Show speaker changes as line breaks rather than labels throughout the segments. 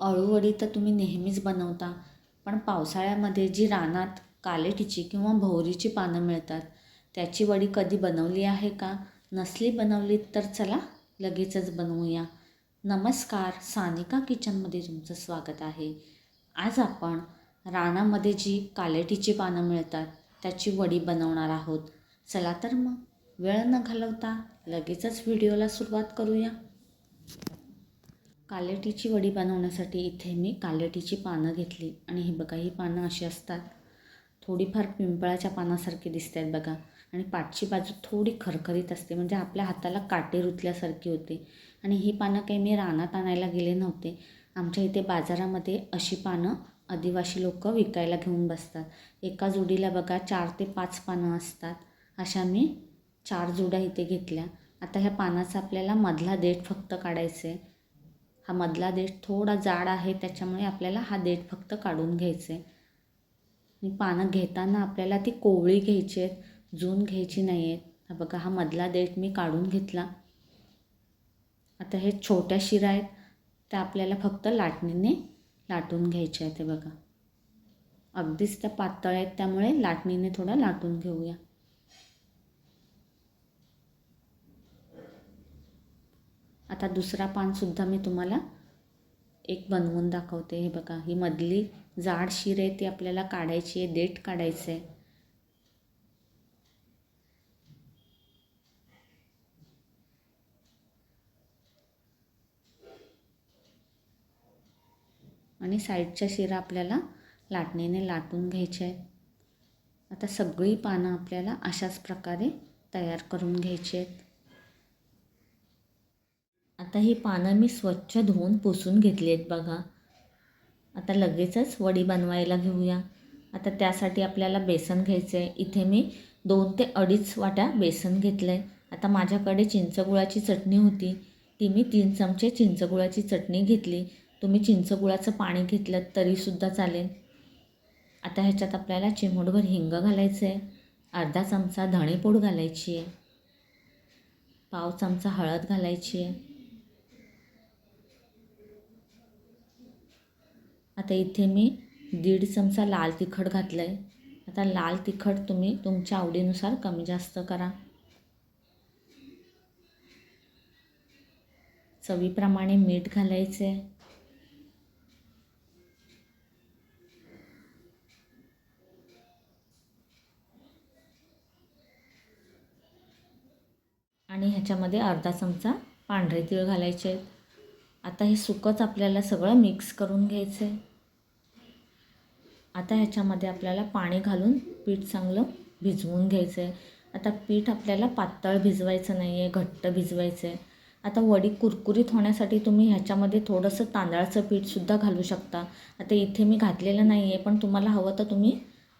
अळूवडी तर तुम्ही नेहमीच बनवता पण पावसाळ्यामध्ये जी रानात कालेटीची किंवा भोवरीची पानं मिळतात त्याची वडी कधी बनवली आहे का? नसली बनवली तर चला लगेचच बनवूया. नमस्कार सानिका किचनमध्ये तुमचं स्वागत आहे. आज आपण रानामध्ये जी कालेटीची पानं मिळतात त्याची वडी बनवणार आहोत. चला तर मग वेळ न घालवता लगेचच व्हिडिओला सुरुवात करूया. कालेटीची वडी बनवण्यासाठी इथे मी कालेटीची पानं घेतली. आणि हे बघा ही पानं अशी असतात. थोडीफार पिंपळाच्या पानासारखी दिसत आहेत बघा. आणि पाठची बाजू थोडी खरखरीत असते. म्हणजे आपल्या हाताला काटे रुतल्यासारखी होते. आणि ही पानं काही मी रानात आणायला गेले नव्हते. आमच्या इथे बाजारामध्ये अशी पानं आदिवासी लोक विकायला घेऊन बसतात. एका जोडीला बघा चार ते पाच पानं असतात. अशा मी चार जोड्या इथे घेतल्या. आता ह्या पानाचा आपल्याला मधला देठ फक्त काढायचं आहे हा मधला देठ थोडा जाड आहे त्याच्यामुळे आपल्याला हा देठ फक्त काढून घ्यायचा. आहे आणि पानं घेताना आपल्याला ती कोवळी घ्यायची आहेत जून घ्यायची नाही आहेत हा बघा हा मधला देठ मी काढून घेतला. आता हे छोट्या शिरा आहेत त्या आपल्याला फक्त लाटणीने लाटून घ्यायच्या आहेत हे बघा. अगदीच त्या पातळ आहेत त्यामुळे लाटणीने थोडा लाटून घेऊया. आता दुसरा पानसुद्धा मी तुम्हाला एक बनवून दाखवते. हे बघा ही मधली जाड शीर आहे ती आपल्याला काढायची आहे देठ काढायचं आहे. आणि साईडच्या शिरा आपल्याला लाटणीने लाटून घ्यायच्या आहेत. आता सगळी पानं आपल्याला अशाच प्रकारे तयार करून घ्यायची आहेत. आता ही पानं मी स्वच्छ धुवून पुसून घेतली आहेत बघा. आता लगेचच वडी बनवायला घेऊया. आता त्यासाठी आपल्याला बेसन घ्यायचं आहे इथे मी दोन ते अडीच वाट्या बेसन घेतलं आहे आता माझ्याकडे चिंचगुळाची चटणी होती. ती मी तीन चमचे चिंचगुळाची चटणी घेतली. तुम्ही चिंचगुळाचं पाणी घेतलं तरीसुद्धा चालेल. आता ह्याच्यात आपल्याला चिमूटभर हिंग घालायचं आहे अर्धा चमचा धणेपूड घालायची आहे पाव चमचा हळद घालायची आहे आता इथे मी दीड चमचा लाल तिखट घातलं आहे आता लाल तिखट तुम्ही तुमच्या आवडीनुसार कमी जास्त करा. चवीप्रमाणे मीठ घालायचं आहे आणि ह्याच्यामध्ये अर्धा चमचा पांढरे तीळ घालायचे आहेत आता हे सुकंच आपल्याला सगळं मिक्स करून घ्यायचं आहे आता ह्याच्यामध्ये आपल्याला पाणी घालून पीठ चांगलं भिजवून घ्यायचं आहे आता पीठ आपल्याला पातळ भिजवायचं नाही आहे घट्ट भिजवायचं आहे आता वडी कुरकुरीत होण्यासाठी तुम्ही ह्याच्यामध्ये थोडंसं तांदळाचं पीठसुद्धा घालू शकता. आता इथे मी घातलेलं नाही आहे पण तुम्हाला हवं तर तुम्ही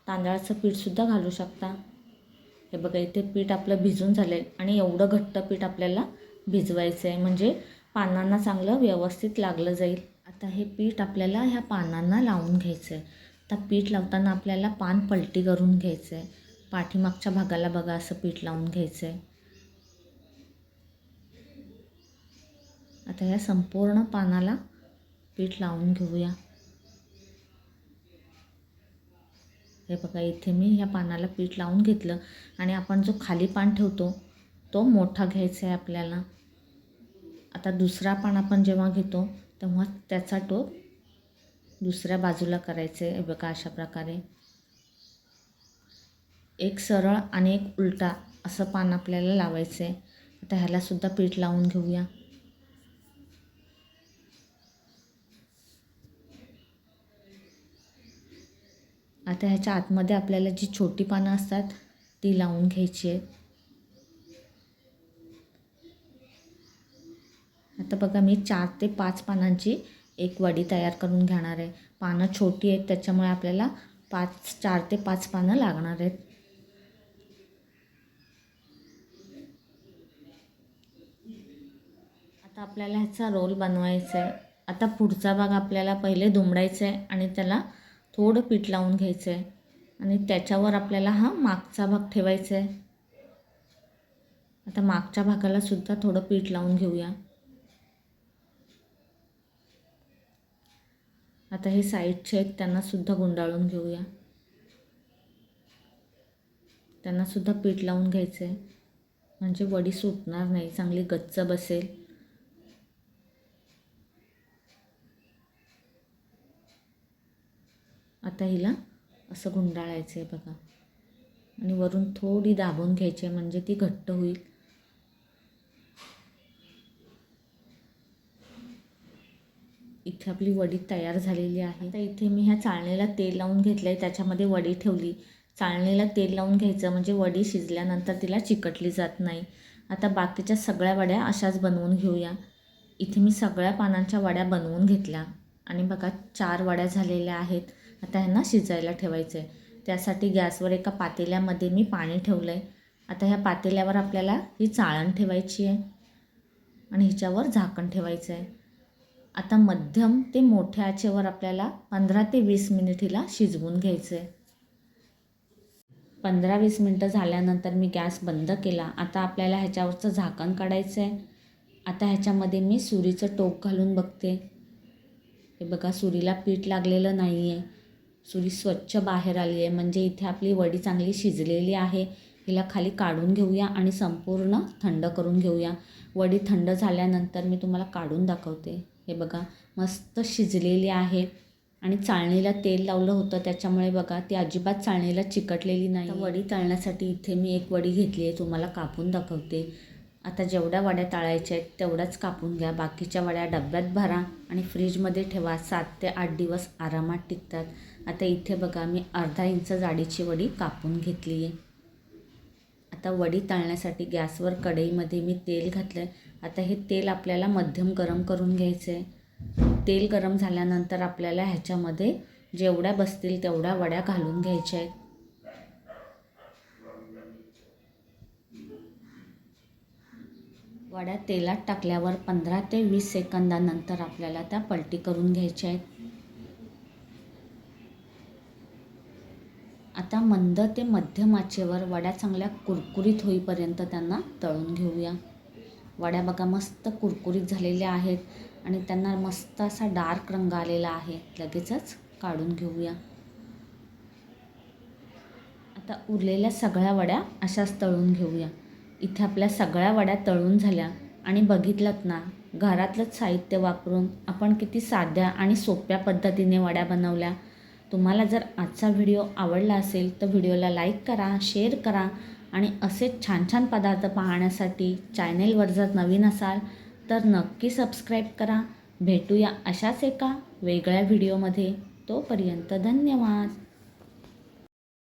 तांदळाचं पीठसुद्धा घालू शकता. हे बघा इथे पीठ आपलं भिजून झालं आहे आणि एवढं घट्ट पीठ आपल्याला भिजवायचं आहे म्हणजे पानांना चांगलं व्यवस्थित लागलं जाईल. आता हे पीठ आपल्याला ह्या पानांना लावून घ्यायचं आहे आता पीठ लावताना आपल्याला पान पलटी करून घ्यायचं आहे पाठीमागच्या भागाला बघा असं पीठ लावून घ्यायचं आहे आता ह्या संपूर्ण पानाला पीठ लावून घेऊया. हे बघा इथे मी ह्या पानाला पीठ लावून घेतलं आणि आपण जो खाली पान ठेवतो तो मोठा घ्यायचा आहे आपल्याला. आता दुसरा पान आपण जेव्हा घेतो तेव्हा त्याचा टोप दुसऱ्या बाजूला करायचं आहे बघा अशा प्रकारे. एक सरळ आणि एक उलटा असं पान आपल्याला लावायचं आहे. आता ह्यालासुद्धा पीठ लावून घेऊया. आता ह्याच्या आतमध्ये आपल्याला जी छोटी पानं असतात ती लावून घ्यायची आहेत आता बघा मी चार ते पाच पानांची एक वडी तयार करून घेणार आहे. पानं छोटी आहेत त्याच्यामुळे आपल्याला पाच चार ते पाच पानं लागणार आहेत. आता आपल्याला ह्याचा रोल बनवायचा आहे. आता पुढचा भाग आपल्याला पहिले दुमडायचा आहे आणि त्याला थोडं पीठ लावून घ्यायचं आहे. आणि त्याच्यावर आपल्याला हा मागचा भाग ठेवायचा आहे. आता मागच्या भागाला सुद्धा थोडं पीठ लावून घेऊया. आता हे साईडचे आहेत त्यांनासुद्धा गुंडाळून घेऊया. त्यांनासुद्धा पीठ लावून घ्यायचं आहे म्हणजे वडी सुटणार नाही चांगली गच्च बसेल आता हिला असं गुंडाळायचं आहे बघा. आणि वरून थोडी दाबून घ्यायची आहे म्हणजे ती घट्ट होईल. इथे आपली वडी तयार झालेली आहे. तर इथे मी ह्या चाळणीला तेल लावून घेतलं आहे त्याच्यामध्ये वडी ठेवली. चाळणीला तेल लावून घ्यायचं म्हणजे वडी शिजल्यानंतर तिला चिकटली जात नाही. आता बाकीच्या सगळ्या वड्या अशाच बनवून घेऊया. इथे मी सगळ्या पानांच्या वड्या बनवून घेतल्या. आणि बघा चार वड्या झालेल्या आहेत. आता ह्यांना शिजायला ठेवायचं आहे त्यासाठी गॅसवर एका पातेल्यामध्ये मी पाणी ठेवलं आहे आता ह्या पातेल्यावर आपल्याला ही चाळण ठेवायची आहे. आणि हिच्यावर झाकण ठेवायचं आहे आता मध्यम ते मोठ्या आचेवर आपल्याला पंधरा ते वीस मिनिट हिला शिजवून घ्यायचं आहे पंधरा वीस मिनटं झाल्यानंतर मी गॅस बंद केला. आता आपल्याला ह्याच्यावरचं झाकण काढायचं आहे आता ह्याच्यामध्ये मी सुरीचं टोक घालून बघते. हे बघा सुरीला पीठ लागलेलं नाही आहे सुरी स्वच्छ बाहेर आली आहे म्हणजे इथे आपली वडी चांगली शिजलेली आहे. हिला खाली काढून घेऊया आणि संपूर्ण थंड करून घेऊया. वडी थंड झाल्यानंतर मी तुम्हाला काढून दाखवते. हे बघा मस्त शिजलेली आहे आणि चाळणीला तेल लावलं होतं त्याच्यामुळे बघा ती अजिबात चाळणीला चिकटलेली नाही. वडी तळण्यासाठी इथे मी एक वडी घेतली आहे तुम्हाला कापून दाखवते. आता जेवढ्या वड्या तळायच्या आहेत तेवढ्याच कापून घ्या. बाकीच्या वड्या डब्यात भरा आणि फ्रीजमध्ये ठेवा. सात ते आठ दिवस आरामात टिकतात. आता इथे बघा मी अर्धा इंच जाडीची वडी कापून घेतली आहे. आता वडी तळण्यासाठी गॅसवर कढईमध्ये मी तेल घातलं आहे आता हे तेल आपल्याला मध्यम गरम करून घ्यायचं आहे तेल गरम झाल्यानंतर आपल्याला ह्याच्यामध्ये जेवढ्या बसतील तेवढ्या वड्या घालून घ्यायच्या आहेत. वड्या तेलात टाकल्यावर पंधरा ते वीस सेकंदानंतर आपल्याला त्या पलटी करून घ्यायच्या आहेत. आता मंद ते मध्यम आचेवर वड्या चांगल्या कुरकुरीत होईपर्यंत त्यांना तळून घेऊया. वड्या बघा मस्त कुरकुरीत झालेल्या आहेत आणि त्यांना मस्त असा डार्क रंग आलेला आहे. लगेचच काढून घेऊया. आता उरलेल्या सगळ्या वड्या अशाच तळून घेऊया. इथे आपल्या सगळ्या वड्या तळून झाल्या आणि बघितलंत ना घरातलंच साहित्य वापरून आपण किती साध्या आणि सोप्या पद्धतीने वड्या बनवल्या. तुम्हाला जर आजचा व्हिडिओ आवडला असेल तर व्हिडिओला लाईक करा शेअर करा आणि असेच छान छान पदार्थ पाहण्यासाठी चॅनेलवर जर नवीन असाल तर नक्की सबस्क्राईब करा. भेटूया अशाच एका वेगळ्या व्हिडिओमध्ये. तोपर्यंत धन्यवाद.